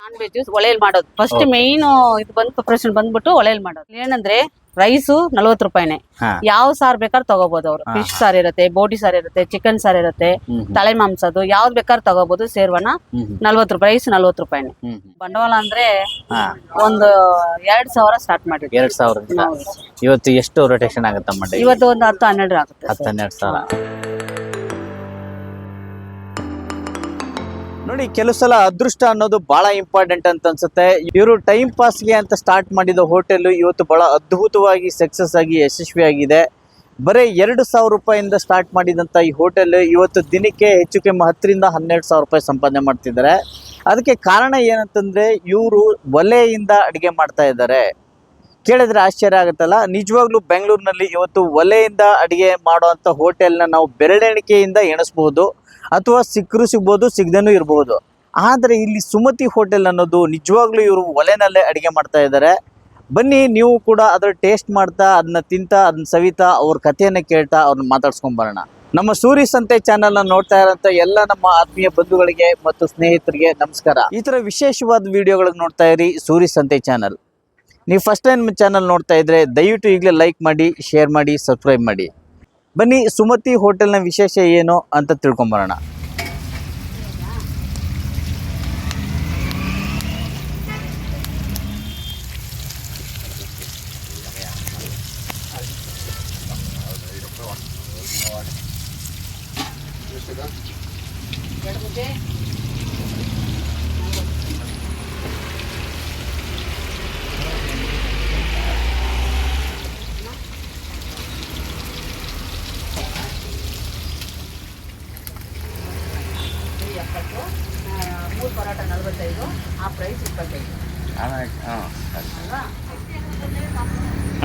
Non veg ಒಲೆಯಲ್ಲಿ ಮಾಡೋದು. First. Main ಇದು ಬಂದು ಪ್ರಿಪರೇಷನ್ ಬಂದ್ಬಿಟ್ಟು ಒಲೆಯಲ್ಲಿ ಮಾಡೋದು. ಏನಂದ್ರೆ ರೈಸು ನಲ್ವತ್ತು ರೂಪಾಯಿನೇ. ಯಾವ ಸಾರ್ ಬೇಕಾದ್ರೆ ತಗೋಬಹುದು ಅವ್ರು. ಫಿಶ್ ಸಾರ್ ಇರುತ್ತೆ ಬೋಟಿ ಸಾರ್ ಇರುತ್ತೆ ಚಿಕನ್ ಸಾರ್ ಇರುತ್ತೆ. ತಲೆ ಮಾಂಸದ್ದು ಯಾವ್ದು ಬೇಕಾದ್ರೆ ತಗೋಬಹುದು ಸೇರ್ವನ. ನಲ್ವತ್ತು ರೂಪಾಯಿ ರೈಸ್ ನಲ್ವತ್ತು ರೂಪಾಯಿನೇ. ಬಂಡವಾಳ ಅಂದ್ರೆ ಒಂದು ಎರಡ್ ಸಾವಿರ ಸ್ಟಾರ್ಟ್ ಮಾಡಿ ಎರಡ್ ಸಾವಿರ. ಇವತ್ತು ಎಷ್ಟು ರೊಟೇಷನ್ ಆಗುತ್ತೆ ಇವತ್ತು ಒಂದು ಹತ್ತು ಹನ್ನೆರಡು ಆಗುತ್ತೆ. ಹತ್ತು ಹನ್ನೆರಡು ಸಾವಿರ. ನೋಡಿ, ಕೆಲವು ಸಲ ಅದೃಷ್ಟ ಅನ್ನೋದು ಬಹಳ ಇಂಪಾರ್ಟೆಂಟ್ ಅಂತ ಅನ್ಸುತ್ತೆ. ಇವರು ಟೈಮ್ ಪಾಸ್ಗೆ ಅಂತ ಸ್ಟಾರ್ಟ್ ಮಾಡಿದ ಹೋಟೆಲ್ ಇವತ್ತು ಬಹಳ ಅದ್ಭುತವಾಗಿ ಸಕ್ಸಸ್ ಆಗಿ ಯಶಸ್ವಿಯಾಗಿದೆ ಬರೀ ಎರಡು ಸಾವಿರ ರೂಪಾಯಿಂದ ಸ್ಟಾರ್ಟ್ ಮಾಡಿದಂಥ ಈ ಹೋಟೆಲ್ ಇವತ್ತು ದಿನಕ್ಕೆ ಹೆಚ್ಚು ಕಮ್ಮಿ ಹತ್ತರಿಂದ ಹನ್ನೆರಡು ಸಾವಿರ ರೂಪಾಯಿ ಸಂಪಾದನೆ ಮಾಡ್ತಿದ್ದಾರೆ. ಅದಕ್ಕೆ ಕಾರಣ ಏನಂತಂದ್ರೆ, ಇವರು ಒಲೆಯಿಂದ ಅಡುಗೆ ಮಾಡ್ತಾ ಇದ್ದಾರೆ. ಕೇಳಿದ್ರೆ ಆಶ್ಚರ್ಯ ಆಗುತ್ತಲ್ಲ? ನಿಜವಾಗ್ಲೂ ಬೆಂಗಳೂರಿನಲ್ಲಿ ಇವತ್ತು ಒಲೆಯಿಂದ ಅಡಿಗೆ ಮಾಡುವಂಥ ಹೋಟೆಲ್ನ ನಾವು ಬೆರಳೆಣಿಕೆಯಿಂದ ಎಣಿಸಬಹುದು, ಅಥವಾ ಸಿಕ್ಕರು ಸಿಗ್ಬೋದು, ಸಿಗದೇನೂ ಇರಬಹುದು ಆದರೆ ಇಲ್ಲಿ ಸುಮತಿ ಹೋಟೆಲ್ ಅನ್ನೋದು ನಿಜವಾಗ್ಲೂ ಇವರು ಒಲೆನಲ್ಲೇ ಅಡಿಗೆ ಮಾಡ್ತಾ ಇದ್ದಾರೆ. ಬನ್ನಿ, ನೀವು ಕೂಡ ಅದರ ಟೇಸ್ಟ್ ಮಾಡ್ತಾ ಅದನ್ನ ತಿಂತಾ ಅದನ್ನ ಸವಿತಾ, ಅವ್ರ ಕಥೆಯನ್ನ ಕೇಳ್ತಾ ಅವ್ರನ್ನ ಮಾತಾಡ್ಸ್ಕೊಂಡ್ ಬರೋಣ. ನಮ್ಮ ಸೂರಿ ಸಂತೆ ಚಾನೆಲ್ನ ನೋಡ್ತಾ ಇರೋಂಥ ಎಲ್ಲ ನಮ್ಮ ಆತ್ಮೀಯ ಬಂಧುಗಳಿಗೆ ಮತ್ತು ಸ್ನೇಹಿತರಿಗೆ ನಮಸ್ಕಾರ. ಈ ತರ ವಿಶೇಷವಾದ ವಿಡಿಯೋಗಳನ್ನ ನೋಡ್ತಾ ಇರಿ ಸೂರಿ ಸಂತೆ ಚಾನಲ್. ನೀವು ಫಸ್ಟ್ ಟೈಮ್ ಚಾನಲ್ ನೋಡ್ತಾ ಇದ್ರೆ ದಯವಿಟ್ಟು ಈಗಲೇ ಲೈಕ್ ಮಾಡಿ ಶೇರ್ ಮಾಡಿ ಸಬ್ಸ್ಕ್ರೈಬ್ ಮಾಡಿ. ಬನ್ನಿ, ಸುಮತಿ ಹೋಟೆಲ್ನ ವಿಶೇಷ ಏನು ಅಂತ ತಿಳ್ಕೊಂಬರೋಣ.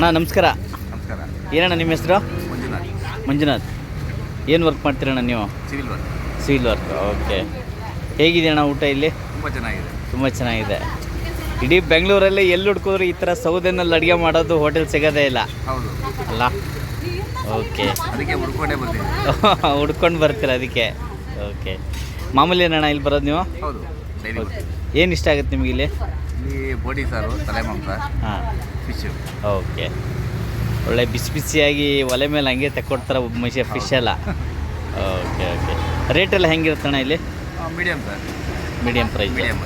ಅಣ್ಣ ನಮಸ್ಕಾರ. ನಮಸ್ಕಾರ. ಏನಣ್ಣ ನಿಮ್ಮ ಹೆಸರು? ಮಂಜುನಾಥ್. ಮಂಜುನಾಥ್. ಏನು ವರ್ಕ್ ಮಾಡ್ತೀರಣ್ಣ ನೀವು? Civil work civil work okay ಹೇಗಿದೆ ಅಣ್ಣ ಊಟ ಇಲ್ಲಿ? ತುಂಬ ಚೆನ್ನಾಗಿದೆ. ತುಂಬ ಚೆನ್ನಾಗಿದೆ. ಇಡೀ ಬೆಂಗಳೂರಲ್ಲಿ ಎಲ್ಲಿ ಹುಡ್ಕೋದ್ರು ಈ ಥರ ಸೌದೆನಲ್ಲಿ ಅಡುಗೆ ಮಾಡೋದು ಹೋಟೆಲ್ ಸಿಗೋದೇ ಇಲ್ಲ. ಹೌದು. ಅಲ್ಲ? ಓಕೆ ಅದಕ್ಕೆ ಹುಡ್ಕೊಂಡೇ ಬರ್ತೀನಿ ಹುಡ್ಕೊಂಡು ಬರ್ತೀರ ಅದಕ್ಕೆ? ಓಕೆ ಮಾಮೂಲಿ ಏನಣ್ಣ ಇಲ್ಲಿ ಬರೋದು ನೀವು? ಹೌದು. ಏನು ಇಷ್ಟ ಆಗುತ್ತೆ ನಿಮಗೆ ಇಲ್ಲಿ? ಇಲ್ಲಿ ಬೋಡಿ ಸಾರು ತಲೆ ಮಾಂಸ ಹಾಂ. Fish okay. ಒಳ್ಳೆ ಬಿಸಿ ಬಿಸಿಯಾಗಿ ಒಲೆ ಮೇಲೆ ಹಂಗೆ ತಕ್ಕೊಡ್ತಾರೆ ಮನುಷ್ಯ ಫಿಶ್ ಎಲ್ಲ. Okay okay. ರೇಟ್ ಎಲ್ಲ ಹೆಂಗಿರುತ್ತಣ್ಣ ಇಲ್ಲಿ? Medium sir medium price medium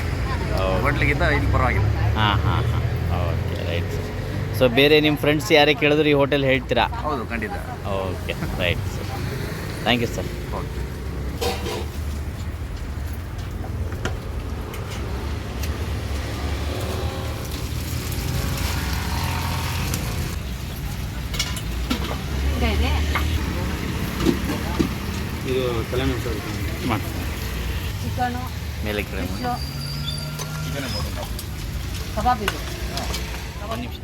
ಹೋಟ್ಲಿಗಿಂತ ಇಲ್ಲಿ ಪರವಾಗಿಲ್ಲ. ಹಾಂ ಹಾಂ ಹಾಂ. ಓಕೆ ರೈಟ್ ಸರ್ ಸೊ ಬೇರೆ ನಿಮ್ಮ ಫ್ರೆಂಡ್ಸ್ ಯಾರೇ ಕೇಳಿದ್ರು ಈ ಹೋಟೆಲ್ ಹೇಳ್ತೀರಾ? ಹೌದು ಖಂಡಿತ. Okay right sir thank you sir ಹೌದು ಮಾಡಿ ಚಿಕನು. ಮೇಲೆ ಕಬಾಬ್ ಇದೆ. ನಿಮಿಷ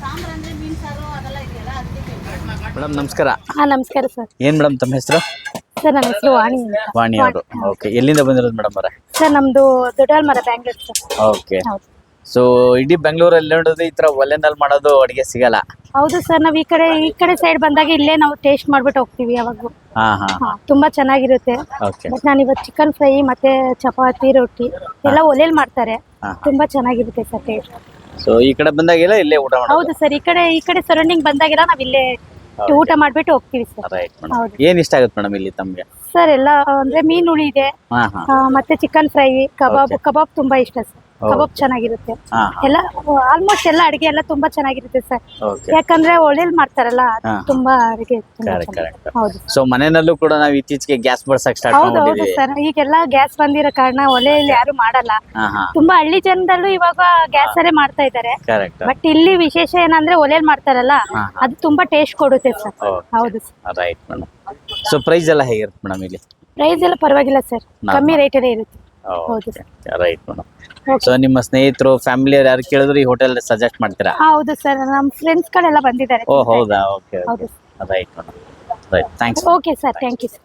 ಸಾಂಬಾರ್ ಅಂದ್ರೆ ಮೀನ್ ಸಾರು ಅದೆಲ್ಲ ಇದೆಯಲ್ಲ ಅದಕ್ಕೆ ಮೇಡಮ್ ನಮಸ್ಕಾರ. ಹಾ ನಮಸ್ಕಾರ ಸರ್. ಏನ್ ಮೇಡಮ್ ತಮ್ಮ ಹೆಸರು? ಸರ್ ನನ್ನ ಹೆಸರು ವಾಣಿ ಅಂತ. ವಾಣಿ ಅವರು. ಓಕೆ ಎಲ್ಲಿಂದ ಬಂದಿರೋದು ಮೇಡಮ್ ಅವರ? ಸರ್ ನಮ್ದು Doddalmara Bangalore sir. Okay. ಹೌದು. ಸೊ ಇಡೀ ಬೆಂಗಳೂರಲ್ಲಿ ನೋಡೋದು ಈ ತರ ಒಲೆನಲ್ಲಿ ಮಾಡೋದು ಅಡಿಗೆ ಸಿಗಲ್ಲ? ಹೌದು ಸರ್ ನಾವ್ ಈ ಕಡೆ ಈ ಕಡೆ ಸೈಡ್ ಬಂದಾಗ ಇಲ್ಲೇ ನಾವು ಟೇಸ್ಟ್ ಮಾಡ್ಬಿಟ್ಟು ಹೋಗ್ತೀವಿ ಯಾವಾಗ ಹಾಂ ಹಾಂ. ಹಾ ತುಂಬಾ ಚೆನ್ನಾಗಿರುತ್ತೆ. ಓಕೆ. ಬಟ್ ನಾನು ಇವತ್ತು ಚಿಕನ್ ಫ್ರೈ ಮತ್ತೆ ಚಪಾತಿ ರೊಟ್ಟಿ ಎಲ್ಲ ಒಲೆಯಲ್ಲಿ ಮಾಡ್ತಾರೆ. ಹಾ. ತುಂಬಾ ಚೆನ್ನಾಗಿರುತ್ತೆ ಸರ್ ಟೇಸ್ಟ್ ಸೊ ಈ ಕಡೆ ಬಂದಾಗೆಲ್ಲ ಇಲ್ಲೇ ಊಟ ಮಾಡೋದು? ಹೌದು ಸರ್ ಈ ಕಡೆ ಈ ಕಡೆ ಸರೌಂಡಿಂಗ್ ಬಂದಾಗೆಲ್ಲ ನಾವ್ ಇಲ್ಲೇ ಊಟ ಮಾಡ್ಬಿಟ್ಟು ಹೋಗ್ತೀವಿ ಸರ್. ರೈಟ್ ಮೇಡಮ್ ಹೌದು. ಏನು ಇಷ್ಟ ಆಗುತ್ತೆ ಮೇಡಮ್ ಇಲ್ಲಿ ತಮ್ಗೆ? ಸರ್ ಎಲ್ಲ ಅಂದ್ರೆ ಮೀನು ಹುಳಿ ಇದೆ. ಹಾಂ ಹಾಂ. ಮತ್ತೆ chicken fry kebab Okay. Kebab ತುಂಬಾ ಇಷ್ಟ ಸರ್. ಕಬಾಬ್ ಚೆನ್ನಾಗಿರುತ್ತೆ. ಎಲ್ಲ ಆಲ್ಮೋಸ್ಟ್ ಎಲ್ಲ ಅಡಿಗೆ ಎಲ್ಲ ತುಂಬಾ ಚೆನ್ನಾಗಿರುತ್ತೆ ಸರ್. ಯಾಕಂದ್ರೆ ಒಳ್ಳೇಲ್ ಮಾಡ್ತಾರಲ್ಲ ತುಂಬಾ ಅಡಿಗೆ ಹೌದು. ಸೊ ಮನೆಯಲ್ಲೂ ಕೂಡ ನಾವು ಇತ್ತೀಚೆಗೆ ಗ್ಯಾಸ್ ಬಳಸಕ್ ಸ್ಟಾರ್ಟ್ ಸರ್. ಈಗೆಲ್ಲ ಗ್ಯಾಸ್ ಬಂದಿರೋ ಕಾರಣ ಒಲೆಯಲ್ಲಿ ಯಾರು ಮಾಡಲ್ಲ. ತುಂಬಾ ಹಳ್ಳಿ ಜನದಲ್ಲೂ ಇವಾಗ ಗ್ಯಾಸ್ ಅಲ್ಲೇ ಮಾಡ್ತಾ ಇದ್ದಾರೆ. ಬಟ್ ಇಲ್ಲಿ ವಿಶೇಷ ಏನಂದ್ರೆ ಒಲೆಯಲ್ಲಿ ಮಾಡ್ತಾರಲ್ಲ ಅದು ತುಂಬಾ ಟೇಸ್ಟ್ ಕೊಡುತ್ತೆ ಸರ್. ಹೌದು sir. Right madam so price ಎಲ್ಲ ಹೇಗಿರುತ್ತೆ ಮೇಡಮ್ ಇಲ್ಲಿ? ಪ್ರೈಸ್ ಎಲ್ಲ ಪರವಾಗಿಲ್ಲ ಸರ್. ಕಮ್ಮಿ ರೇಟ್ ಇರುತ್ತೆ. ಹೌದು. Sir right madam Okay. So ನಿಮ್ಮ ಸ್ನೇಹಿತರು ಫ್ಯಾಮಿಲಿಯವ್ರು ಯಾರು ಕೇಳಿದ್ರು ಈ ಹೋಟೆಲ್ ಸಜೆಸ್ಟ್ ಮಾಡ್ತೀರಾ? ಹೌದು ಸರ್ ನಮ್ಮ ಫ್ರೆಂಡ್ಸ್ ಗಳೆಲ್ಲ ಬಂದಿದ್ದಾರೆ. ಓ ಹೌದಾ? ಓಕೆ ಹೌದು right madam right thanks okay sir thank you sir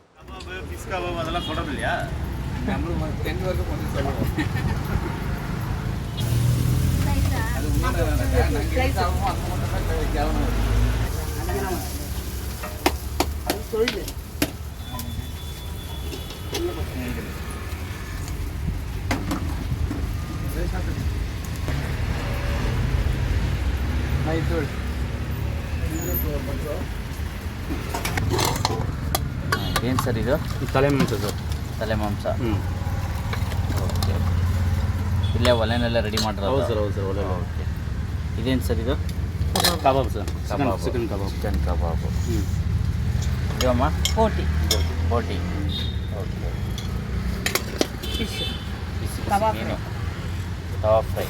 ಏನು ಸರ್ ಇದು? ತಲೆ ಮಾಂಸ ಸರ್. ತಲೆ ಮಾಂಸ ಹ್ಞೂ ಓಕೆ. ಇಲ್ಲೇ ಒಲೆನೆಲ್ಲ ರೆಡಿ ಮಾಡಿರೋದು? ಹೌದು ಸರ್ ಹೌದು ಸರ್ ಒಲೆ ಓಕೆ. ಇದೇನು ಸರ್ ಇದು? Kebab sir kebab. Chicken kebab. Chicken kebab. ಹ್ಞೂ ಇದು ಅಮ್ಮ ಬೋಟಿ. ಬೋಟಿ ಓಕೆ. ಫಿಶ್. ಬಿಸಿ ಕಬಾಬ್. ಮೀನು ಕಬಾಬ್ ಫ್ರೈ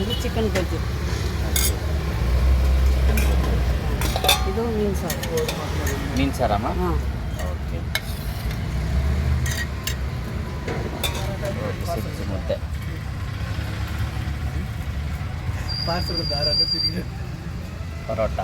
ಇದು ಚಿಕನ್ ಗೊಜ್ಜು ಇದು ಮೀನು ಸಾರು ಮೀನು ಸಾರಮ್ಮ ಹಾಂ ಓಕೆ ಬಿಸಿ ಬಿಸಿ ಮುದ್ದೆ ಪರೋಟ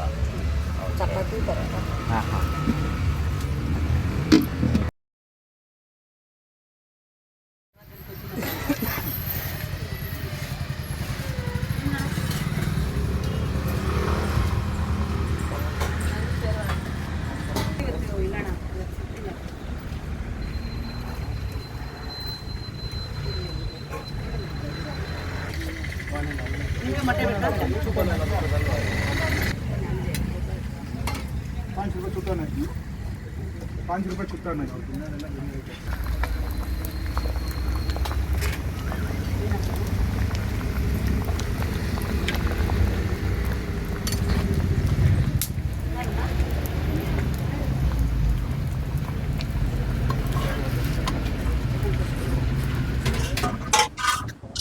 ಚಪಾತಿ ರೂಪಾಯಿ ಹಾಂ नहीं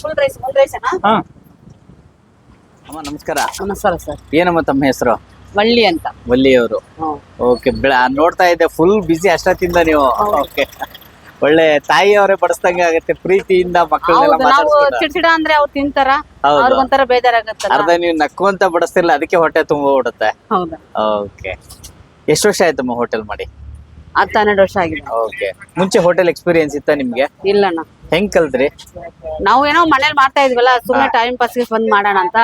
ಫುಲ್ ರೈಸ್ ಫುಲ್ ರೈಸ್ ಅಣ್ಣ? ಹಾಂ. ಅಮ್ಮ ನಮಸ್ಕಾರ. ನಮಸ್ಕಾರ ಸರ್. ಏನಮ್ಮ ತಮ್ಮ ಹೆಸರು? ವಳ್ಳಿ ಅಂತ. ವಲ್ಲಿಯವರು ಓಕೆ ನೋಡ್ತಾ ಇದ್ದೆ ಫುಲ್ ಬಿಸಿ ಅಷ್ಟೊತ್ತಿಂದ ನೀವು. ಓಕೆ ಒಳ್ಳೆ ತಾಯಿಯವರೇ ಬಡಿಸ್ದಂಗೆ ಆಗುತ್ತೆ ಪ್ರೀತಿಯಿಂದ ಮಕ್ಕಳನ್ನೆಲ್ಲ ಚಿಡ್ಚಿಡ ಅಂದ್ರೆ ಅವ್ರು ತಿಂತಾರ. ಅವ್ರಿಗೊಂಥರ ಬೇಜಾರಾಗತ್ತಲ್ಲ. ಅರ್ಧ ನೀವು ನಕ್ಕುವಂತ ಬಡಿಸ್ತಿಲ್ಲ ಅದಕ್ಕೆ ಹೊಟ್ಟೆ ತುಂಬ ಬಿಡುತ್ತೆ ಓಕೆ ಎಷ್ಟು ವರ್ಷ ಆಯ್ತಮ್ಮ ಹೋಟೆಲ್ ಮಾಡಿ? ಹತ್ತು ಹನ್ನೆರಡು ವರ್ಷ ಆಗಿದೆ. ಓಕೆ ಮುಂಚೆ ಹೋಟೆಲ್ ಎಕ್ಸ್ಪೀರಿಯನ್ಸ್ ಇತ್ತ ನಿಮ್ಗೆ? ಇಲ್ಲಣ್ಣ. ಹೆಂಗ್ ಕಲ್ತ್ರಿ? ನಾವು ಏನೋ ಮನೇಲಿ ಮಾಡ್ತಾ ಇದ್ವಲ್ಲ ಸುಮ್ಮನೆ ಟೈಮ್ ಪಾಸ್ಗೆ ಬಂದ್ ಮಾಡೋಣ ಅಂತ.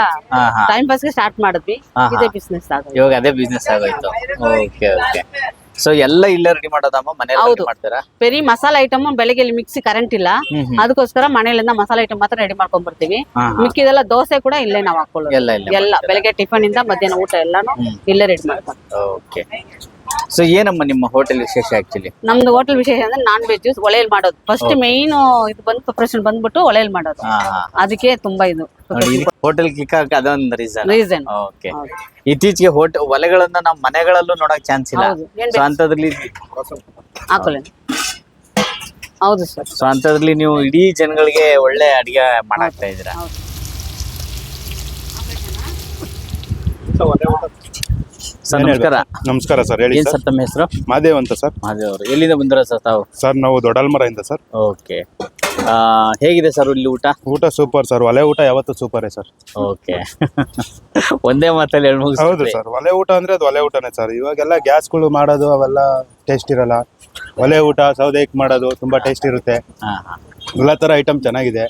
ಟೈಮ್ ಪಾಸ್ ಪಾಸ್ಗೆ ಸ್ಟಾರ್ಟ್ ಮಾಡಿದ್ವಿ. ಹಾ, ಇದೇ. ಬಿಸ್ನೆಸ್ ಆಗೋದು ಇವಾಗ ಅದೇ ಬಿಸ್ನೆಸ್ ಆಗೋಯ್ತು. ಓಕೆ ಓಕೆ ಸೊ ಎಲ್ಲ ಇಲ್ಲೇ ರೆಡಿ ಮಾಡೋದಮ್ಮ? ಮನೇಲಿ ಹೌದು. ಮಾಡ್ತೀರಾ? ಬರೀ ಮಸಾಲ ಐಟಮ್ ಬೆಳಗ್ಗೆ ಇಲ್ಲಿ ಮಿಕ್ಸಿ ಕರೆಂಟ್ ಇಲ್ಲ. ಹ್ಮ್ ಹ್ಮ್. ಅದಕ್ಕೋಸ್ಕರ ಮನೆಯಲ್ಲಿಂದ ಮಸಾಲ ಐಟಮ್ ಮಾತ್ರ ರೆಡಿ ಮಾಡ್ಕೊಂಡ್ ಬರ್ತೀವಿ ಹಾ, ಹಾ. ಮಿಕ್ಕಿದೆಲ್ಲ ದೋಸೆ ಕೂಡ ಇಲ್ಲೇ ನಾವು ಹಾಕೊಳ್ಳೋದು. ಎಲ್ಲ ಇಲ್ಲೇ ಎಲ್ಲ ಬೆಳಗ್ಗೆ ಟಿಫನ್ ಇಂದ ಮಧ್ಯಾಹ್ನ ಊಟ ಎಲ್ಲಾನು ಇಲ್ಲೇ ರೆಡಿ ಮಾಡ್ಕೊಂಡು ಓಕೆ ಸೊ ಏನಮ್ಮ ನಿಮ್ಮ ಹೋಟೆಲ್ ವಿಶೇಷ ಆಕ್ಚುಲಿ ನಮ್ದು ಹೋಟೆಲ್ ವಿಶೇಷ ಅಂದ್ರೆ ನಾನ್ ವೆಜ್ ಒಲೆಯಲ್ಲಿ ಮಾಡೋದು. ಫಸ್ಟ್ ಮೇನ್ ಇದು ಬಂದು ಪ್ರಿಪರೇಷನ್ ಬಂದ್ಬಿಟ್ಟು ಒಲೆಯಲ್ಲಿ ಮಾಡೋದು. ಅದಕ್ಕೆ ತುಂಬಾ ಇದು. ಹೋಟೆಲ್ ಕ್ಲಿಕ್ ಆಗಕ್ಕೆ ಅದೊಂದು ರೀಸನ್ ರೀಸನ್ ಓಕೆ ಇತ್ತೀಚೆಗೆ ಹೋಟೆಲ್ ಒಲೆಗಳನ್ನ ನಮ್ಮ ಮನೆಗಳಲ್ಲೂ ನೋಡಕ್ ಚಾನ್ಸ್ ಇಲ್ಲ. ಸೊ ಅಂತದ್ರಲ್ಲಿ ಹಾಕೊಳ್ಳಿ ಹೌದು ಸರ್. ಸೊ ಅಂತದ್ರಲ್ಲಿ ನೀವು ಇಡೀ ಜನಗಳಿಗೆ ಒಳ್ಳೆ ಅಡಿಗೆ ಮಾಡಾಕ್ತಾ ಇದ್ದೀರಾ? ಹೌದು. ಸರ್ ನಮಸ್ಕಾರ. ನಮಸ್ಕಾರ ಸರ್ ಹೇಳಿ ಏನ್ ಸರ್. ಸರ್ ತಮ್ಮ ಹೆಸರು? ಮಹದೇವ್ ಅಂತ ಸರ್. ಮಹಾದೇವ್ ಅವರು. ಎಲ್ಲಿಂದ ಬಂದಿರೋ ಸರ್ ತಾವು? ಸರ್ ನಾವು ದೊಡ್ಡಲ್ಮರದಿಂದ ಸರ್. ಓಕೆ. ಹೇಗಿದೆ ಸರ್ ಇಲ್ಲಿ ಊಟ? ಊಟ ಸೂಪರ್ ಸರ್ ಒಲೆ ಊಟ ಯಾವತ್ತು ಸೂಪರ್ ಸರ್. ಓಕೆ. ಒಂದೇ ಮಾತಲ್ಲಿ ಹೇಳಿ ಹೌದು. ಸರ್ ಒಲೆ ಊಟ ಅಂದ್ರೆ ಅದು ಒಲೆ ಊಟನೇ ಸರ್. ಇವಾಗೆಲ್ಲ ಗ್ಯಾಸ್ಗಳು ಮಾಡೋದು ಅವೆಲ್ಲ ಟೇಸ್ಟ್ ಇರಲ್ಲ. ಒಲೆ ಊಟ ಸೌದೆ ಮಾಡೋದು ತುಂಬಾ ಟೇಸ್ಟ್ ಇರುತ್ತೆ. ಹಾ ಹಾ. ಎಲ್ಲ ತರ ಐಟಮ್ ಚೆನ್ನಾಗಿದೆ.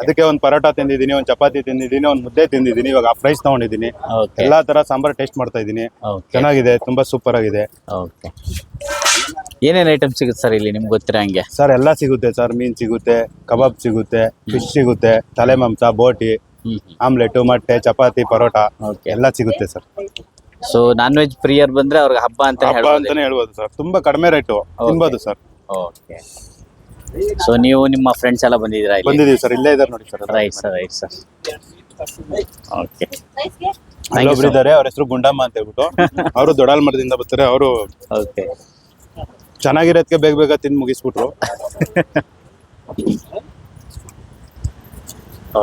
ಅದಕ್ಕೆ ಒಂದು ಪರೋಟ ತಿಂದಿದ್ದೀನಿ ಒಂದು ಚಪಾತಿ ತಿಂದಿದ್ದೀನಿ ಒಂದು ಮುದ್ದೆ ತಿಂದಿದ್ದೀನಿ ಇವಾಗ ಆ ಪ್ರೈಸ್ ತಗೊಂಡಿದ್ದೀನಿ. ಎಲ್ಲಾ ತರ ಸಾಂಬಾರ್ ಟೇಸ್ಟ್ ಮಾಡ್ತಾ ಇದ್ದೀನಿ. ಚೆನ್ನಾಗಿದೆ ತುಂಬಾ ಸೂಪರ್ ಆಗಿದೆ. ಓಕೆ ಏನೇನು ಐಟಮ್ ಸಿಗುತ್ತೆ ಸರ್ ಇಲ್ಲಿ ನಿಮ್ಗೆ ಗೊತ್ತಿರ ಹಂಗೆ? ಸರ್ ಎಲ್ಲ ಸಿಗುತ್ತೆ ಸರ್ ಮೀನ್ ಸಿಗುತ್ತೆ ಕಬಾಬ್ ಸಿಗುತ್ತೆ ಫಿಶ್ ಸಿಗುತ್ತೆ ತಲೆ ಮಾಂಸ ಬೋಟಿ ಆಮ್ಲೆಟ್ ಮೊಟ್ಟೆ ಚಪಾತಿ ಪರೋಟ ಎಲ್ಲ ಸಿಗುತ್ತೆ ಸರ್ ಸೊ ನಾನ್ ವೆಜ್ ಪ್ರಿಯರ್ ಬಂದ್ರೆ ಅವ್ರಿಗೆ ಹಬ್ಬ ಅಂತ ಹಬ್ಬ ಅಂತಾನೆ ಹೇಳ್ಬೋದು ಸರ್ ತುಂಬಾ ಕಡಿಮೆ ರೇಟು ತಿನ್ಬೋದು ಸರ್ ಓಕೆ ಸೊ ನೀವು ನಿಮ್ಮ ಫ್ರೆಂಡ್ಸ್ ಎಲ್ಲ ಬಂದಿದ್ದೀರಾ ಇಲ್ಲಿ? ಬಂದಿದೀವಿ ಸರ್ ಇಲ್ಲೇ ಇದ್ದಾರೆ ನೋಡಿ sir. Right sir right sir okay ಅಲ್ಲೊಬ್ರು ಇದ್ದಾರೆ ಅವ್ರ ಹೆಸರು ಗುಂಡಮ್ಮ ಅಂತ ಹೇಳ್ಬಿಟ್ಟು. ಅವರು ದೊಡಾಲ್ ಮರದಿಂದ ಬರ್ತಾರೆ ಅವರು ಓಕೆ ಚೆನ್ನಾಗಿರೋದಕ್ಕೆ ಬೇಗ ಬೇಗ ತಿಂದು ಮುಗಿಸ್ಬಿಟ್ರು.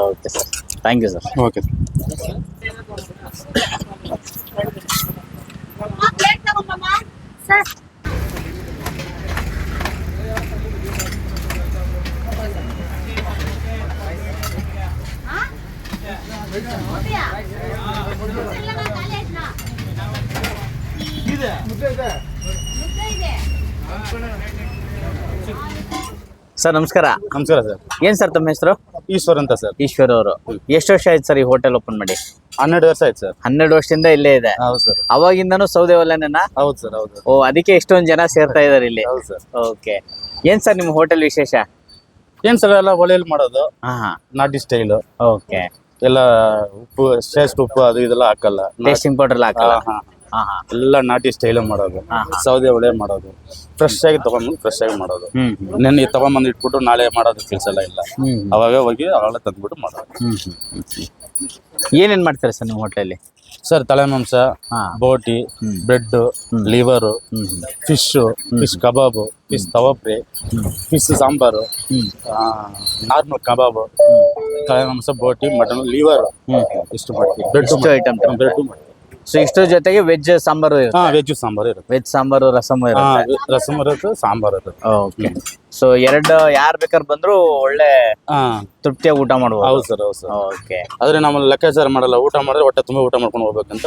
Okay sir thank you sir okay sir sir ನಮಸ್ಕಾರ. ನಮಸ್ಕಾರ ಸರ್. ಏನ್ ಸರ್ ತಮ್ಮ ಹೆಸರು? ಈಶ್ವರ್ ಅಂತ ಸರ್. ಈಶ್ವರ್ ಅವರು. ಎಷ್ಟು ವರ್ಷ ಆಯ್ತು ಸರ್ ಈ ಹೋಟೆಲ್ ಓಪನ್ ಮಾಡಿ? ಹನ್ನೆರಡು ವರ್ಷ ಆಯ್ತು ಸರ್. ಹನ್ನೆರಡು ವರ್ಷದಿಂದ ಇಲ್ಲೇ ಇದೆ. ಹೌದು ಸರ್. ಅವಾಗಿಂದನೂ ಸೌದೆ ಒಲೆನ ಹೌದು ಸರ್ ಹೌದು ಓ ಅದಕ್ಕೆ ಎಷ್ಟೊಂದು ಜನ ಸೇರ್ತಾ ಇದಾರೆ ಇಲ್ಲಿ? ಹೌದು ಸರ್. ಓಕೆ. ಏನ್ ಸರ್ ನಿಮ್ಮ ಹೋಟೆಲ್ ವಿಶೇಷ? ಏನ್ ಸರ್ ಎಲ್ಲ ಒಲೆಯಲ್ಲಿ ಮಾಡೋದು. ಹಾ ಹಾ. ನಾಟಿ ಸ್ಟೈಲು. ಓಕೆ. ಎಲ್ಲ ಉಪ್ಪು ಟೇಸ್ಟ್ ಉಪ್ಪು ಅದು ಇದೆಲ್ಲ ಹಾಕಲ್ಲ. ಟೇಸ್ಟಿಂಗ್ ಪೌಡರ್ ಹಾಕಲ್ಲ. ಹಾ, ಹಾ. ಎಲ್ಲ ನಾಟಿ ಸ್ಟೈಲ್ ಮಾಡೋದು. ಸೌದೆ ಒಳೆ ಮಾಡೋದು. ಫ್ರೆಶ್ ಆಗಿ ತಗೊಂಡ್ಬಂದು ಫ್ರೆಶ್ ಆಗಿ ಮಾಡೋದು. ಹ್ಮ್ ಹ್ಮ್. ನೆನ್ನೆ ತಗೊಂಬಂದು ಇಟ್ಬಿಟ್ಟು ನಾಳೆ ಮಾಡೋದು ಕೆಲಸ ಎಲ್ಲ ಇಲ್ಲ. ಹ್ಮ್ ಅವಾಗ ಹೋಗಿ ಅವಾಗ ತಂದ್ಬಿಟ್ಟು ಮಾಡೋದು. ಹ್ಮ್ ಹ್ಮ್ ಹ್ಮ್. ಹ್ಮ್. ಏನೇನ್ ಮಾಡ್ತಾರೆ ಸರ್ ನಿಮ್ಮ ಹೋಟ್ಲಲ್ಲಿ? ಸರ್ ತಲೆ ಮಾಂಸ ಹಾ. ಬೋಟಿ. Bread liver fish fish kebab fish ತವಾಪ್ರಿ piece sambar ಹ್ಮ್. ನಾರ್ಮಲ್ ಕಬಾಬು ಕಳೆ ಮಾಂಸ ಬೋಟಿ ಮಟನ್ ಲಿವರ್ ಇಷ್ಟು ಮಾಡ್ತೀವಿ. ಬ್ರೆಡ್ ಇಷ್ಟು ಐಟಮ್ ಬ್ರೆಡ್ ಸೊ ಇಷ್ಟರ ಜೊತೆಗೆ ವೆಜ್ ಸಾಂಬಾರು ಹಾ ವೆಜ್ ಸಾಂಬಾರು ಇರುತ್ತೆ. ವೆಜ್ ಸಾಂಬಾರು ರಸಮ್ ರಸಮ ಇರುತ್ತೆ. ರಸಮ್ ಇರುತ್ತೆ ಸಾಂಬಾರು ಇರುತ್ತೆ. ಓಕೆ ಸೊ ಎರಡು ಯಾರು ಬೇಕಾದ್ರೆ ಬಂದ್ರು ಒಳ್ಳೆ ಹಾ. ತೃಪ್ತಿಯಾಗಿ ಊಟ ಮಾಡ್ಬೋದು. ಹೌದು ಸರ್ ಹೌದು ಸರ್. ಓಕೆ ಆದ್ರೆ ನಮ್ಮಲ್ಲಿ ಲೆಕ್ಕಾಚಾರ ಮಾಡಲ್ಲ ಊಟ ಮಾಡಿದ್ರೆ ಹೊಟ್ಟೆ ತುಂಬ ಊಟ ಮಾಡ್ಕೊಂಡು ಹೋಗ್ಬೇಕಂತ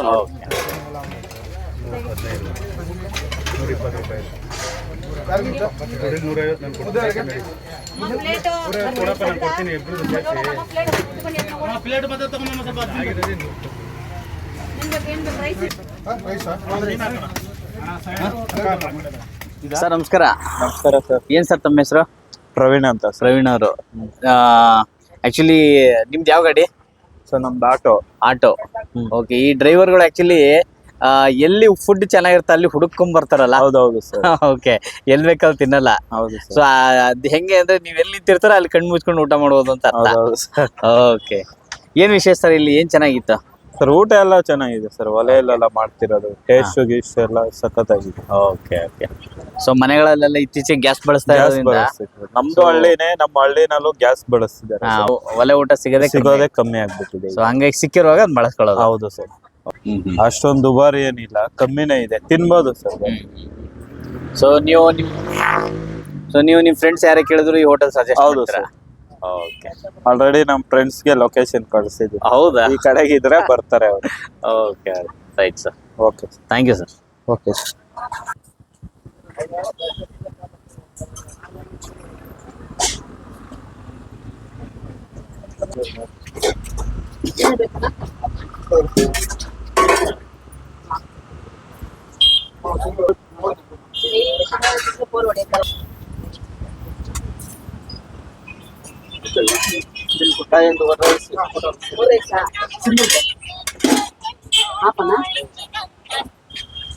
ಸರ್ ನಮಸ್ಕಾರ. ನಮಸ್ಕಾರ ಸರ್. ಏನ್ ಸರ್ ತಮ್ಮ ಹೆಸರು? ಪ್ರವೀಣ್ ಅಂತ ಪ್ರವೀಣ್ ಅವರು. ಆಕ್ಚುಲಿ ನಿಮ್ದು ಯಾವ ಗಾಡಿ? ಸರ್ ನಮ್ದು ಆಟೋ. ಆಟೋ. ಓಕೆ ಈ ಡ್ರೈವರ್ಗಳು ಆಕ್ಚುಲಿ ಎಲ್ಲಿ ಫುಡ್ ಚೆನ್ನಾಗಿರುತ್ತೆ ಅಲ್ಲಿ ಹುಡುಕೊಂಡ್ ಬರ್ತಾರಲ್ಲ? ಹೌದೌದು ಓಕೆ ಎಲ್ ಬೇಕಲ್ಲಿ ತಿನ್ನಲ್ಲ. ಹೌದು ಸೊ ಅದ್ ಹೆಂಗೆ ಅಂದ್ರೆ ನೀವ್ ಎಲ್ಲಿ ನಿಂತಿರ್ತಾರ ಅಲ್ಲಿ ಕಣ್ಣು ಮುಚ್ಕೊಂಡು ಊಟ ಮಾಡ್ಬೋದು ಅಂತ ಅರ್ಥ. ಓಕೆ ಏನ್ ವಿಶೇಷ ಸರ್ ಇಲ್ಲಿ? ಏನ್ ಚೆನ್ನಾಗಿತ್ತು? ಸರ್ ಊಟ ಎಲ್ಲ ಚೆನ್ನಾಗಿದೆ ಸರ್ ಒಲೆಯಲ್ಲೆಲ್ಲ ಮಾಡ್ತಿರೋದು. ಟೇಸ್ಟ್ ಗೀಸ್ ಎಲ್ಲ ಸಖತ್ತಾಗಿದೆ. ಓಕೆ ಓಕೆ ಸೊ ಮನೆಗಳಲ್ಲೆಲ್ಲ ಇತ್ತೀಚೆಗೆ ಗ್ಯಾಸ್ ಬಳಸ್ತಾ ಇರೋದ್ರಿಂದ ನಮ್ದು ಹಳ್ಳಿನೇ ನಮ್ಮ ಹಳ್ಳಿನಲ್ಲೂ ಗ್ಯಾಸ್ ಬಳಸ್ತಿದ್ದಾರೆ ಒಲೆ ಊಟ ಸಿಗದೆ ಸಿಗೋದೇ ಕಮ್ಮಿ ಆಗ್ಬಿಟ್ಟಿದೆ ಸೊ ಹಂಗಾಗಿ ಸಿಕ್ಕಿರುವಾಗ ಅದ್ ಬಳಸ್ಕೊಳ್ಳೋದು. ಹೌದು ಸರ್ ಅಷ್ಟೊಂದು ದುಬಾರಿ ಏನಿಲ್ಲ ಕಮ್ಮಿನೇ ಇದೆ. ತಿನ್ಬೋದು ಸರ್. ಸೊ ನೀವು ನಿಮ್ ಸೊ ನೀವು ನಿಮ್ ಫ್ರೆಂಡ್ಸ್ ಯಾರೇ ಕೇಳಿದ್ರು ಈ ಹೋಟೆಲ್ ಸಜೆಸ್ಟ್ ಹೌದು ಸರ್. ಓಕೆ ಆಲ್ರೆಡಿ ನಮ್ಮ ಫ್ರೆಂಡ್ಸ್ಗೆ ಲೊಕೇಶನ್ ಕಳಿಸಿದ್ವಿ. ಹೌದಾ? ಈ ಕಡೆಗೆ ಇದ್ರೆ ಬರ್ತಾರೆ ಅವರು. Okay right sir okay thank you sir okay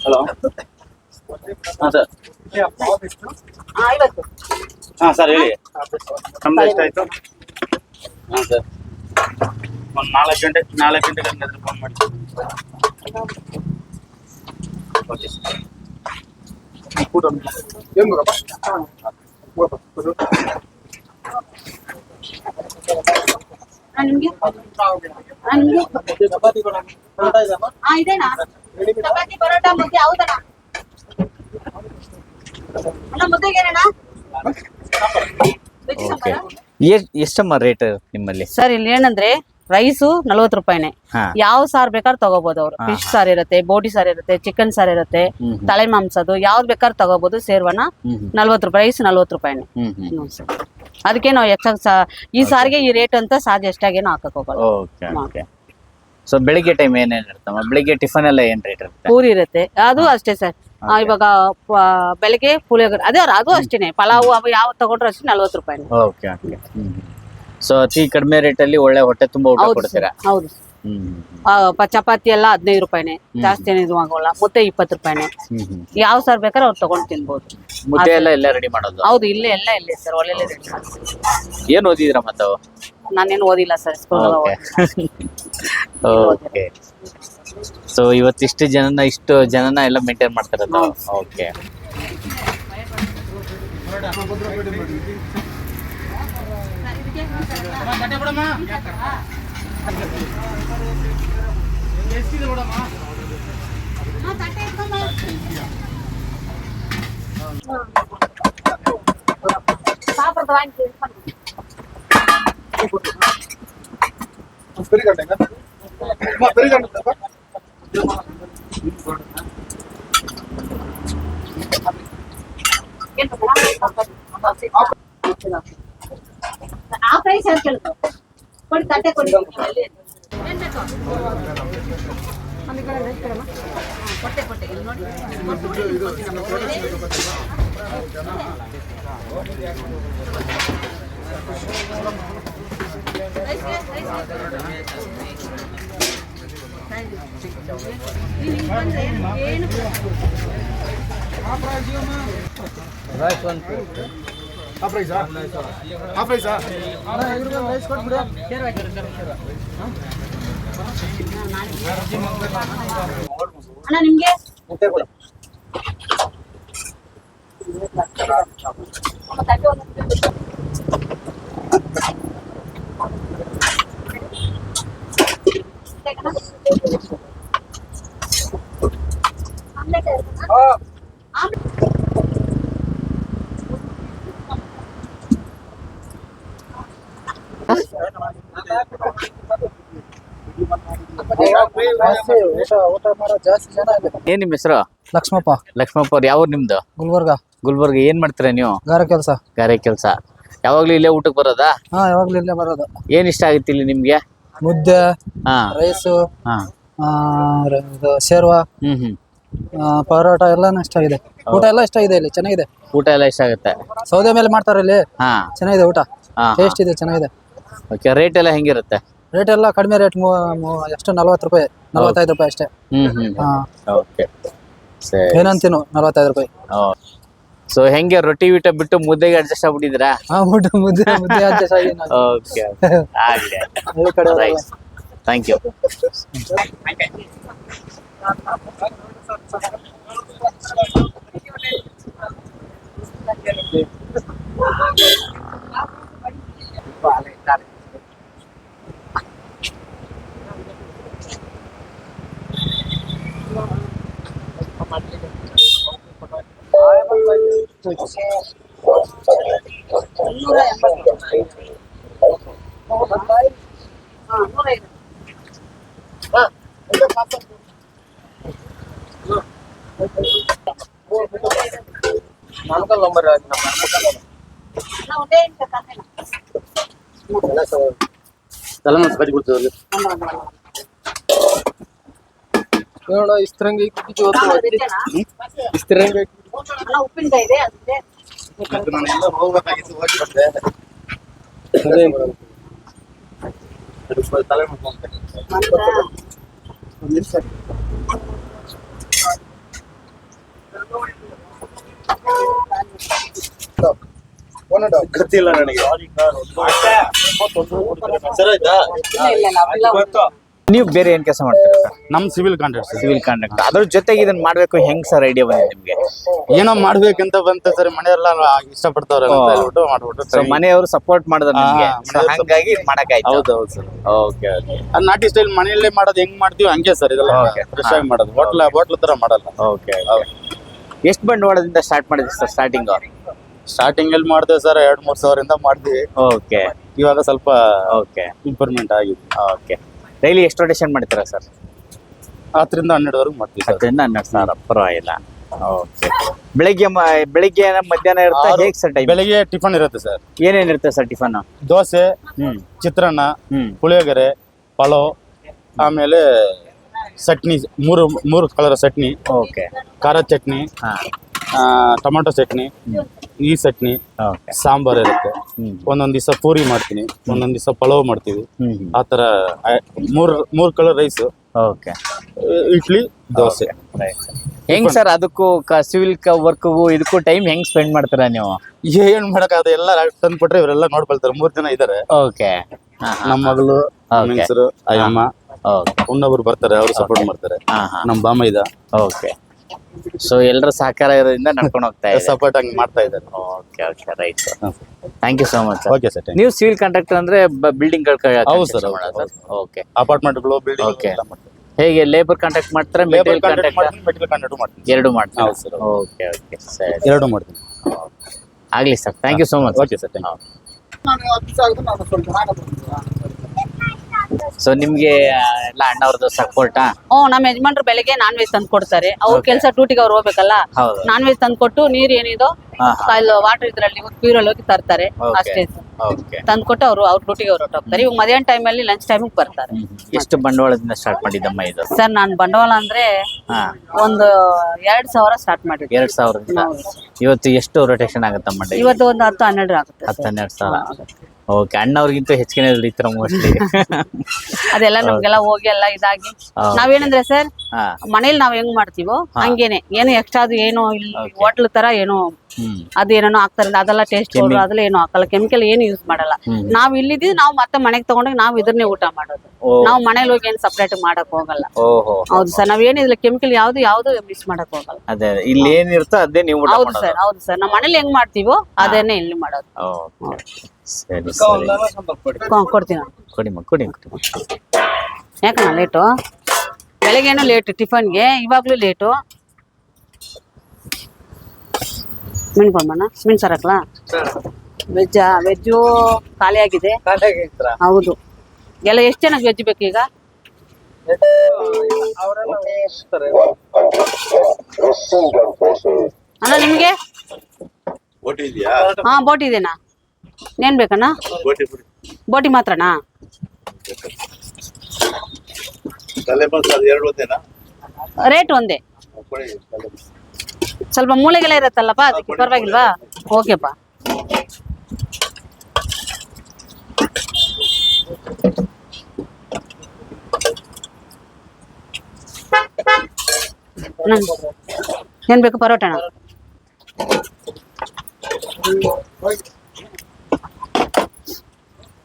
hello ಹಾಂ ಸರ್ ಹಾಂ ಸರ್ ಹೇಳಿ ನಮ್ದು ಎಷ್ಟಾಯ್ತು ಹಾಂ ಸರ್ ಒಂದು ನಾಲ್ಕು ಗಂಟೆ ನಾಲ್ಕು ಗಂಟೆಗೆ ಹಂಗಾದ್ರೆ ಫೋನ್ ಮಾಡಿ ಓಕೆ ಸರ್ ನಿಮ್ಗೆ? ನಿಮ್ಗೆ? ಹಾ ಇದೇನಾ? ಚಪಾತಿ ಪರೋಟ ಮುದ್ದೆ ಹೌದಣ್ಣ ಅಣ್ಣ ಮುದ್ದೆಗೆ ಏನಣ್ಣ ಓಕೆ ಎಷ್ಟಮ್ಮ ರೇಟ್ ನಿಮ್ಮಲ್ಲಿ? ಸರ್ ಇಲ್ಲಿ ಏನಂದ್ರೆ ರೈಸು ನಲ್ವತ್ತು ರೂಪಾಯಿನೇ. ಯಾವ ಸಾರ್ ಬೇಕಾದ್ರೆ ತಗೋಬಹುದು ಅವ್ರು. ಫಿಶ್ ಸಾರ್ ಇರುತ್ತೆ ಬೋಟಿ ಸಾರ್ ಇರುತ್ತೆ ಚಿಕನ್ ಸಾರ್ ಇರುತ್ತೆ. ತಲೆ ಮಾಂಸದು ಯಾವ್ದು ಬೇಕಾದ್ರೆ ತಗೋಬಹುದು ಸೇರ್ವನ. ನಲ್ವತ್ತು ರೂಪಾಯಿ ರೈಸ್ ನಲ್ವತ್ತು ರೂಪಾಯಿನೇ. ಅದಕ್ಕೆ ನಾವು ಹೆಚ್ಚಾಗಿ ಈ ಸಾರಿಗೆ ಈ ರೇಟ್ ಅಂತ ಸಾಧ್ಯ ಎಷ್ಟಾಗೇನು ಹಾಕಕ್ ಹೋಗಲ್ಲ ಸೊ ಬೆಳಿಗ್ಗೆ ಟೈಮ್ ಏನೇನು ಇರ್ತಮ್ಮ ಬೆಳಿಗ್ಗೆ ಟಿಫನ್ ಎಲ್ಲ ಏನ್ ರೇಟ್ ಇರುತ್ತೆ? ಪೂರಿ ಇರುತ್ತೆ. ಅದು ಅಷ್ಟೇ ಸರ್. ಇವಾಗ ಬೆಳಿಗ್ಗೆ ಬೆಳಗ್ಗೆ ಪುಳಿಯೋಗರೆ ಅದೇ ಅವ್ರು ಅದು ಅಷ್ಟೇನೆ. ಪಲಾವು ಅವು ಯಾವ ತಗೊಂಡ್ರು ಅಷ್ಟೇ ನಲ್ವತ್ತು ರೂಪಾಯಿ ಓಕೆ ಓಕೆ. ಸೊ ಅತಿ ಕಡಿಮೆ ರೇಟಲ್ಲಿ ಒಳ್ಳೆ ಹೊಟ್ಟೆ ತುಂಬಾ ಊಟ ಹೌದು ಕೊಡ್ತೀರಾ? ಹೌದು ಹ್ಮ್ ಆ, ಪ- ಚಪಾತಿ ಎಲ್ಲ ಹದಿನೈದು ರೂಪಾಯಿನೇ. ಜಾಸ್ತಿ ಏನು ಇದು ಆಗೋಲ್ಲ. ಮುದ್ದೆ ಇಪ್ಪತ್ತು ರೂಪಾಯಿನೇ. ಹ್ಮ್ ಹ್ಮ್. ಯಾವ ಸರ್ ಬೇಕಾದ್ರೆ ಅವ್ರು ತಗೊಂಡು ತಿನ್ಬೋದು. ಮುದ್ದೆ ಎಲ್ಲ ಎಲ್ಲ ರೆಡಿ ಮಾಡೋದು? ಹೌದು ಇಲ್ಲೇ ಎಲ್ಲ ಇಲ್ಲೇ ಸರ್ ಒಳ್ಳೆ ಏನ್ ಓದಿದ್ರ ಮತ್ತ ನಾನೇನು ಓದಿಲ್ಲ sir school okay okay so ಇವತ್ತಿಷ್ಟು ಜನನ ಇಷ್ಟು ಜನನ ಎಲ್ಲ ಮೇಂಟೈನ್ ಮಾಡ್ತಾರೆ ಓಕೆ சாப்பிட்றது வாங்கி பெரிய கண்டேங்க பெரிய கண்டு ಕೊಡಿ ತಟ್ಟೆ ಕೊಡಿ ಕೊಟ್ಟೆ ಕೊಟ್ಟೆ ಇಲ್ಲಿ ನೋಡಿ ಅಣ್ಣ ನಿಮ್ಗೆ ಏನ್ ನಿಮ್ ಹೆಸರು? ಲಕ್ಷ್ಮಪ್ಪ. ಲಕ್ಷ್ಮಪ್ಪ ಅವ್ರ ಯಾವ ನಿಮ್ದು? ಗುಲ್ಬರ್ಗ. ಗುಲ್ಬರ್ಗ ಏನ್ ಮಾಡ್ತೀರಾ ನೀವು? ಗಾರೆ ಕೆಲಸ. ಗಾರೆ ಕೆಲಸ. ಯಾವಾಗ್ಲೂ ಇಲ್ಲೇ ಊಟಕ್ಕೆ ಬರೋದಾ? ಹಾ ಯಾವಾಗ್ಲೂ ಇಲ್ಲೇ ಬರೋದು. ಏನ್ ಇಷ್ಟ ಆಗುತ್ತೆ ಇಲ್ಲಿ ನಿಮ್ಗೆ? ಮುದ್ದೆ ಹಾ. ರೈಸು ಹಾ. ಶೇರ್ವಾ ಹ್ಮ್ ಹ್ಮ್. ಆ, ಪರೋಟ ಎಲ್ಲಾನು ಇಷ್ಟ ಆಗಿದೆ. ಊಟ ಎಲ್ಲ ಇಷ್ಟ ಇದೆ ಇಲ್ಲಿ? ಚೆನ್ನಾಗಿದೆ? ಊಟ ಎಲ್ಲ ಇಷ್ಟ ಆಗುತ್ತೆ. ಸೌದೆ ಮೇಲೆ ಮಾಡ್ತಾರೆ ಇಲ್ಲಿ? ಹಾ. ಚೆನ್ನಾಗಿದೆ ಊಟ? ಹಾ ಟೇಸ್ಟ್ ಇದೆ ಚೆನ್ನಾಗಿದೆ. ಓಕೆ ರೇಟ್ ಎಲ್ಲ ಹೆಂಗಿರುತ್ತೆ? ರೇಟ್ ಎಲ್ಲ ಕಡಿಮೆ ರೇಟ್ ಎಷ್ಟು? ನಲ್ವತ್ತು ರೂಪಾಯಿ ನಲ್ವತ್ತೈದು ರೂಪಾಯಿ ಅಷ್ಟೇ. ಓಕೆ ಏನಂತೀನು ನಲ್ವತ್ತೈದು ರೂಪಾಯಿ. ಸೊ ಹೆಂಗೆ ರೊಟ್ಟಿ ಊಟ ಬಿಟ್ಟು ಮುದ್ದೆಗೆ ಅಡ್ಜಸ್ಟ್ ಆಗ್ಬಿಟ್ಟಿದ್ರಾ ಹಾ ಊಟ ಮುದ್ದೆ ಮುದ್ದೆ ಅಡ್ಜಸ್ಟ್ ಆಗಿ ಓಕೆ ಆಗ್ಲಿ ರೈಟ್ ಥ್ಯಾಂಕ್ ಯು ಇಸ್ತರಂಗಿ ಸಾಂಬಾರ್ ಇದೆಯಾ ಅಣ್ಣ? ಅಣ್ಣ ಉಪ್ಪಿನಕಾಯಿ ಇದೆ ಅದಿದೆ ಮಂದ ಗೊತ್ತಿಲ್ಲ ನನಗೆ. ಇಲ್ಲ ಇಲ್ಲ ನಾವೆಲ್ಲ ನೀವು ಬೇರೆ ಏನ್ ಕೆಲಸ ಮಾಡ್ತೀರಾ ಸರ್? ನಮ್ ಸಿವಿಲ್ ಕಾಂಟ್ರಾಕ್ಟ್ ಸಿವಿಲ್ ಕಾಂಟ್ರಾಕ್ಟ್ ಅದ್ರ ಜೊತೆಗೆ ಇದನ್ನ ಮಾಡ್ಬೇಕು ಹೆಂಗ್ ಸರ್ ಐಡಿಯಾ ಬಂದಿದೆ ನಿಮ್ಗೆ? ಏನೋ ಮಾಡ್ಬೇಕಂತ ಬಂತ ಸರ್ ಮನೆಯೆಲ್ಲ ಇಷ್ಟಪಡ್ತಾವ್ರೆ ಅಂತ. ಹೇಳ್ಬಿಟ್ಟು ಮಾಡ್ಬಿಟ್ಟು ಮನೆಯವರು ಸಪೋರ್ಟ್ ಮಾಡಿದ್ರು ನಿಮ್ಗೆ. ಹಂಗಾಗಿ ಮಾಡಕ್ ಹೌದು ಹೌದು ಸರ್. ಓಕೆ ಓಕೆ ಅದ್ ನಾಟಿ ಸ್ಟೈಲ್ ಮನೆಯಲ್ಲೇ ಮಾಡೋದು ಹೆಂಗ್ ಮಾಡ್ತೀವಿ ಹಂಗೆ ಸರ್ ಇದೆಲ್ಲ. ಫ್ರೆಶ್ ಆಗಿ ಮಾಡೋದು. ಹೋಟ್ಲ ಹೋಟ್ಲ ತರ ಮಾಡಲ್ಲ. ಓಕೆ ಎಷ್ಟು ಬಂಡವಾಳದಿಂದ ಸ್ಟಾರ್ಟ್ ಮಾಡಿದ್ರಿ ಸರ್ ಸ್ಟಾರ್ಟಿಂಗ್ ಸ್ಟಾರ್ಟಿಂಗ್ ಅಲ್ಲಿ ಮಾಡ್ತೇವೆ ಸರ್ ಎರಡ್ ಮೂರ್ ಸಾವಿರದಿಂದ ಮಾಡ್ತೀವಿ. ಓಕೆ ಇವಾಗ ಸ್ವಲ್ಪ ಓಕೆ ಇಂಪ್ರೂವ್ಮೆಂಟ್ ಆಗಿದೆ. ಓಕೆ ಡೈಲಿ ಎಷ್ಟು ರೊಟೇಷನ್ ಮಾಡ್ತೀರಾ ಸರ್ ಹತ್ತರಿಂದ ಹನ್ನೆರಡುವರೆಗೆ ಮಾಡ್ತೀವಿ ಸರ್ ಹತ್ತರಿಂದ ಹನ್ನೆರಡು ಸಾವಿರ ಪರವಾಗಿಲ್ಲ. ಓಕೆ ಬೆಳಿಗ್ಗೆ ಮ- ಬೆಳಿಗ್ಗೆ ಮಧ್ಯಾಹ್ನ ಇರುತ್ತೆ? ಆರು- ಹೇಗೆ ಸರ್ ಟೈಮ್ ಬೆಳಿಗ್ಗೆ ಟಿಫನ್ ಇರುತ್ತೆ ಸರ್ ಏನೇನ್ ಇರುತ್ತೆ ಸರ್ ಟಿಫನ್ ದೋಸೆ ಹ್ಮ್. ಚಿತ್ರಾನ್ನ ಹ್ಮ್. ಪುಳಿಯೋಗರೆ ಪಲಾವ್ ಆಮೇಲೆ ಚಟ್ನಿ ಮೂರು ಮೂರು ಕಲರ್ ಚಟ್ನಿ. ಓಕೆ ಖಾರದ ಚಟ್ನಿ ಹಾ. ಆ, ಟೊಮೊಟೊ ಚಟ್ನಿ. ಈ ಚಟ್ನಿ ಸಾಂಬಾರ್ ಇರುತ್ತೆ. ಒಂದೊಂದ್ ದಿವಸ ಪೂರಿ ಮಾಡ್ತೀನಿ ಒಂದೊಂದ್ ದಿವಸ ಪಲಾವ್ ಮಾಡ್ತೀವಿ. ಆತರ ಹ್ಮ್. ಆ ತರ ಮೂರ್ ಮೂರ್ colour rice okay. Idli dosa. ಹೆಂಗ್ ಸರ್ ಅದಕ್ಕೂ ಸಿವಿಲ್ ವರ್ಕ್ಗೂ ಇದಕ್ಕೂ ಟೈಮ್ ಹೆಂಗ್ ಸ್ಪೆಂಡ್ ಮಾಡ್ತೀರಾ ನೀವು? ಏನ್ ಮಾಡಕ್ ಅದು ಎಲ್ಲ ತಂದ್ಕೊಟ್ರೆ ಇವರೆಲ್ಲ ನೋಡ್ಕೊಳ್ತಾರೆ ಮೂರ್ ಜನ ಇದಾರೆ. ಓಕೆ. ನಮ್ಮ ಮಗಳು. ಹೆಸರು ಅಯ್ಯಮ್ಮ ಇನ್ನೊಬ್ರು ಬರ್ತಾರೆ ಅವ್ರು ಸಪೋರ್ಟ್ ಮಾಡ್ತಾರೆ. ನಮ್ಮ ಬಾಮ ಇದ. ಓಕೆ. ಸೊ ಎಲ್ಲರ ಸಹಕಾರ ಇರೋದ್ರಿಂದ ನಡ್ಕೊಂಡು ಹೋಗ್ತಾ ಇದೆ. ಸಪೋರ್ಟ್ ಹಂಗ್ ಮಾಡ್ತಾ ಇದ್ದಾರೆ. Okay okay right thank you so much okay sir ನೀವು ಸಿವಿಲ್ ಕಾಂಟ್ರಾಕ್ಟರ್ ಅಂದ್ರೆ ಬಿಲ್ಡಿಂಗ್ ಹೌದು ಸರ್ ಓಕೆ ಅಪಾರ್ಟ್ಮೆಂಟ್ಗಳು ಬಿಲ್ಡಿಂಗ್ ಓಕೆ ಹೇಗೆ ಲೇಬರ್ ಕಾಂಟ್ರಾಕ್ಟ್ ಮಾಡ್ತಾರೆ ಮೆಟೀರಿಯಲ್ ಕಾಂಟ್ರಾಕ್ಟ್ ಮೆಟೀರಿಯಲ್ ಕಾಂಟ್ರಾಕ್ಟ್ ಮಾಡ್ತೀನಿ ಎರಡು ಮಾಡ್ತೀನಿ ಹೌದು sir, ಓಕೆ ಓಕೆ ಸರಿ. ಎರಡು ಮಾಡ್ತೀನಿ ಆಗ್ಲಿ sir thank you so much okay sir thank so ನಿಮ್ಗೆ ಎಲ್ಲ ಅಣ್ಣವ್ರದ್ದು ಸಪೋರ್ಟಾ ಓ ನಮ್ಮ ಯಜಮಾನ್ರು ಬೆಳಗ್ಗೆ ನಾನ್ ವೆಜ್ ತಂದು ಕೊಡ್ತಾರೆ. ಅವ್ರ ಕೆಲಸ ಡ್ಯೂಟಿಗೆ ಅವ್ರು ಹೋಗ್ಬೇಕಲ್ಲ? ಹೌದು. ನಾನ್ ವೆಜ್ ತಂದು ಕೊಟ್ಟು ನೀರ್ ಏನಿದೋ ಹಾ, ಅಲ್ಲಿ ವಾಟರ್ ಇದ್ರಲ್ಲಿ ಪ್ಯೂರಲ್ಲಿ ಹೋಗಿ ತರ್ತಾರೆ. ಅಷ್ಟೇ. ಓಕೆ ತಂದ್ಕೊಟ್ಟು ಅವರು ಅವ್ರ ಡ್ಯೂಟಿಗೆ ಅವ್ರು ಹೊರಟೋಗ್ತಾರೆ. ಇವಾಗ ಮಧ್ಯಾಹ್ನ ಟೈಮಲ್ಲಿ ಲಂಚ್ ಟೈಮಿಗೆ ಬರ್ತಾರೆ. ಎಷ್ಟು ಬಂಡವಾಳದಿಂದ ಸ್ಟಾರ್ಟ್ ಮಾಡಿದ್ದಮ್ಮ ಇದು? ಸರ್ ನಾನು ಬಂಡವಾಳ ಅಂದ್ರೆ ಹಾ. ಒಂದು ಎರಡ್ ಸಾವಿರ ಸ್ಟಾರ್ಟ್ ಮಾಡಿದ್ದೆ. ಎರಡ್ ಸಾವಿರದಿಂದ? ಇವತ್ತು ಎಷ್ಟು ರೊಟೇಷನ್ ಆಗುತ್ತಮ್ಮ ಡೈಲಿ ಇವತ್ತು ಒಂದು ಹತ್ತು ಹನ್ನೆರಡು ಆಗುತ್ತೆ. ಹತ್ತು ಹನ್ನೆರಡು ಸಾವಿರ. ಓಕೆ ಅಣ್ಣವ್ರಿಗಿಂತ ಹೆಚ್ಚಿಗೆ ದುಡಿತೀರ ಮೋಸ್ಟ್ಲಿ ಅದೆಲ್ಲ ನಮ್ಗೆಲ್ಲ ಹೋಗಿ ಎಲ್ಲ ಇದಾಗಿ. ನಾವೇನಂದ್ರೆ ಸರ್ ಮನೇಲಿ ನಾವ್ ಹೆಂಗ್ ಮಾಡ್ತೀವೋ ಹಂಗೇನೆ. ಏನು ಎಕ್ಸ್ಟ್ರಾ ಅದು ಏನು ಹೋಟ್ಲ್ ತರ ಏನು ಅದು ಏನೇನೋ ಹಾಕ್ತಾರೆ ಅದೆಲ್ಲ ಟೇಸ್ಟ್ ಪೌಡರ್ ಅದೆಲ್ಲ ಏನು ಹಾಕಲ್ಲ. ಕೆಮಿಕಲ್ ಏನು ಯೂಸ್ ಮಾಡಲ್ಲ. ನಾವ್ ಇಲ್ಲಿದ್ದೀವಿ ನಾವ್ ಮತ್ತೆ ಮನೆಗೆ ತಗೊಂಡೋಗಿ ನಾವ್ ಇದನ್ನೇ ಊಟ ಮಾಡೋದು. ನಾವ್ ಮನೇಲಿ ಹೋಗಿ ಏನ್ ಸಪ್ರೇಟ್ ಮಾಡಕ್ ಹೋಗಲ್ಲ. ಹೌದು ಸರ್ ನಾವ್ ಏನಿಲ್ಲ ಕೆಮಿಕಲ್ ಯಾವ್ದು ಯಾವ್ದು ಮಿಸ್ ಮಾಡಕ್ ಹೋಗಲ್ಲ. ಅದೇ. ಇಲ್ಲಿ ಏನಿರುತ್ತೋ ಅದೇ ನೀವು ಹೌದು ಸರ್ ಹೌದು ಸರ್. ನಾವ್ ಮನೇಲಿ ಹೆಂಗ್ ಮಾಡ್ತೀವೋ ಅದನ್ನೇ ಇಲ್ಲಿ ಮಾಡೋದು. ಸರಿ ಸರಿ. ಕೊಡ್ತೀನಿ. ಕೊಡಿಮ್ಮ ಕೊಡಿ ಕೊಡಿ ಯಾಕಣ್ಣ ಲೇಟು ಬೆಳಗ್ಗೆನೂ ಲೇಟು ಟಿಫನ್ಗೆ? ಇವಾಗಲೂ ಲೇಟು ಮೀನು ಕೊಡ್ಬಣ್ಣ ಮೀನು ಸಾರು ಹಾಕ್ಲಾ ವೆಜ್ಜಾ ವೆಜ್ಜು ಖಾಲಿ ಆಗಿದೆ. ಹೌದು. ಎಲ್ಲ ಎಷ್ಟು ಜನಕ್ಕೆ ವೆಜ್ ಬೇಕೀಗ ಅಣ್ಣ ನಿಮಗೆ? ಹಾ ಬೋಟ್ ಇದೆನಾ? ಏನ್ ಬೇಕಣ್ಣ? ಬೋಟಿ ಮಾತ್ರನಾ? ರೇಟ್ ಒಂದೇ. ಸ್ವಲ್ಪ ಮೂಳೆಗೆಲ್ಲ ಇರತ್ತಲ್ಲಪ್ಪ ಅದಕ್ಕೆ ಪರವಾಗಿಲ್ವಾ? ಓಕೆಪ್ಪ. ಏನ್ ಬೇಕು ಪರೋಟಣ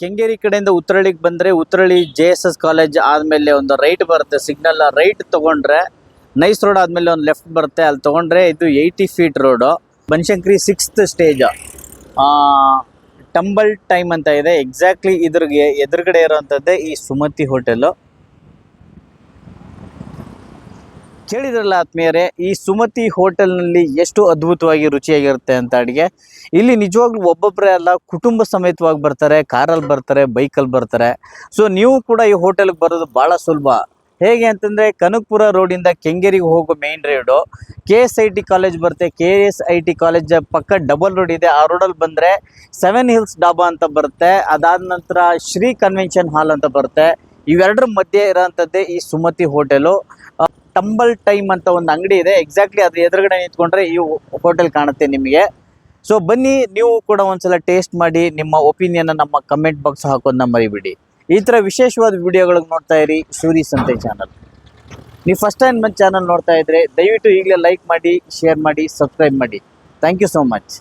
ಕೆಂಗೇರಿ ಕಡೆಯಿಂದ ಉತ್ತರಳಿಗೆ ಬಂದರೆ Uttarahalli J S S college ಆದಮೇಲೆ ಒಂದು ರೈಟ್ ಬರುತ್ತೆ. ಸಿಗ್ನಲ್ ರೈಟ್ ತೊಗೊಂಡ್ರೆ ನೈಸ್ ರೋಡ್ ಆದಮೇಲೆ ಒಂದು ಲೆಫ್ಟ್ ಬರುತ್ತೆ. ಅಲ್ಲಿ ತೊಗೊಂಡ್ರೆ ಇದು eighty feet road Banashankari sixth stage tumble time ಅಂತ ಇದೆ. ಎಕ್ಸಾಕ್ಟ್ಲಿ ಇದ್ರಿಗೆ ಎದುರುಗಡೆ ಇರೋವಂಥದ್ದೇ ಈ ಸುಮತಿ ಹೋಟೆಲು ಕೇಳಿದ್ರಲ್ಲ ಆತ್ಮೀಯರೇ, ಈ ಸುಮತಿ ಹೋಟೆಲ್ನಲ್ಲಿ ಎಷ್ಟು ಅದ್ಭುತವಾಗಿ ರುಚಿಯಾಗಿರುತ್ತೆ ಅಂತ ಅಡುಗೆ. ಇಲ್ಲಿ ನಿಜವಾಗ್ಲೂ ಒಬ್ಬೊಬ್ಬರೇ ಅಲ್ಲ, ಕುಟುಂಬ ಸಮೇತವಾಗಿ ಬರ್ತಾರೆ, ಕಾರಲ್ಲಿ ಬರ್ತಾರೆ, ಬೈಕಲ್ಲಿ ಬರ್ತಾರೆ. ಸೊ ನೀವು ಕೂಡ ಈ ಹೋಟೆಲ್ಗೆ ಬರೋದು ಭಾಳ ಸುಲಭ. ಹೇಗೆ ಅಂತಂದರೆ, ಕನಕಪುರ ರೋಡಿಂದ ಕೆಂಗೇರಿಗೆ ಹೋಗೋ main road K S I T college ಬರುತ್ತೆ. K S I T college ಪಕ್ಕ ಡಬಲ್ ರೋಡ್ ಇದೆ. ಆ ರೋಡಲ್ಲಿ ಬಂದರೆ ಸೆವೆನ್ ಹಿಲ್ಸ್ ಡಾಬಾ ಅಂತ ಬರುತ್ತೆ. ಅದಾದ ನಂತರ ಶ್ರೀ ಕನ್ವೆನ್ಷನ್ ಹಾಲ್ ಅಂತ ಬರುತ್ತೆ. ಇವೆರಡರ ಮಧ್ಯೆ ಇರೋಂಥದ್ದೇ ಈ ಸುಮತಿ ಹೋಟೆಲು. ಟಂಬಲ್ ಟೈಮ್ ಅಂತ ಒಂದು ಅಂಗಡಿ ಇದೆ. ಎಕ್ಸಾಕ್ಟ್ಲಿ ಅದ್ರ ಎದುರುಗಡೆ ನಿಂತ್ಕೊಂಡ್ರೆ ಈ ಹೋಟೆಲ್ ಕಾಣುತ್ತೆ ನಿಮಗೆ. ಸೊ ಬನ್ನಿ, ನೀವು ಕೂಡ ಒಂದ್ಸಲ ಟೇಸ್ಟ್ ಮಾಡಿ, ನಿಮ್ಮ ಒಪಿನಿಯನ್ ನಮ್ಮ ಕಮೆಂಟ್ ಬಾಕ್ಸ್ ಹಾಕೋದನ್ನ ಮರಿಬಿಡಿ. ಈ ಥರ ವಿಶೇಷವಾದ ವಿಡಿಯೋಗಳಿಗೆ ನೋಡ್ತಾ ಇರಿ, ಸೂರಿ ಸಂತೆ ಚಾನಲ್ ನೀವು ಫಸ್ಟ್ ಟೈಮ್ ಚಾನಲ್ ನೋಡ್ತಾ ಇದ್ರೆ ದಯವಿಟ್ಟು ಈಗಲೇ ಲೈಕ್ ಮಾಡಿ ಶೇರ್ ಮಾಡಿ ಸಬ್ಸ್ಕ್ರೈಬ್ ಮಾಡಿ. Thank you so much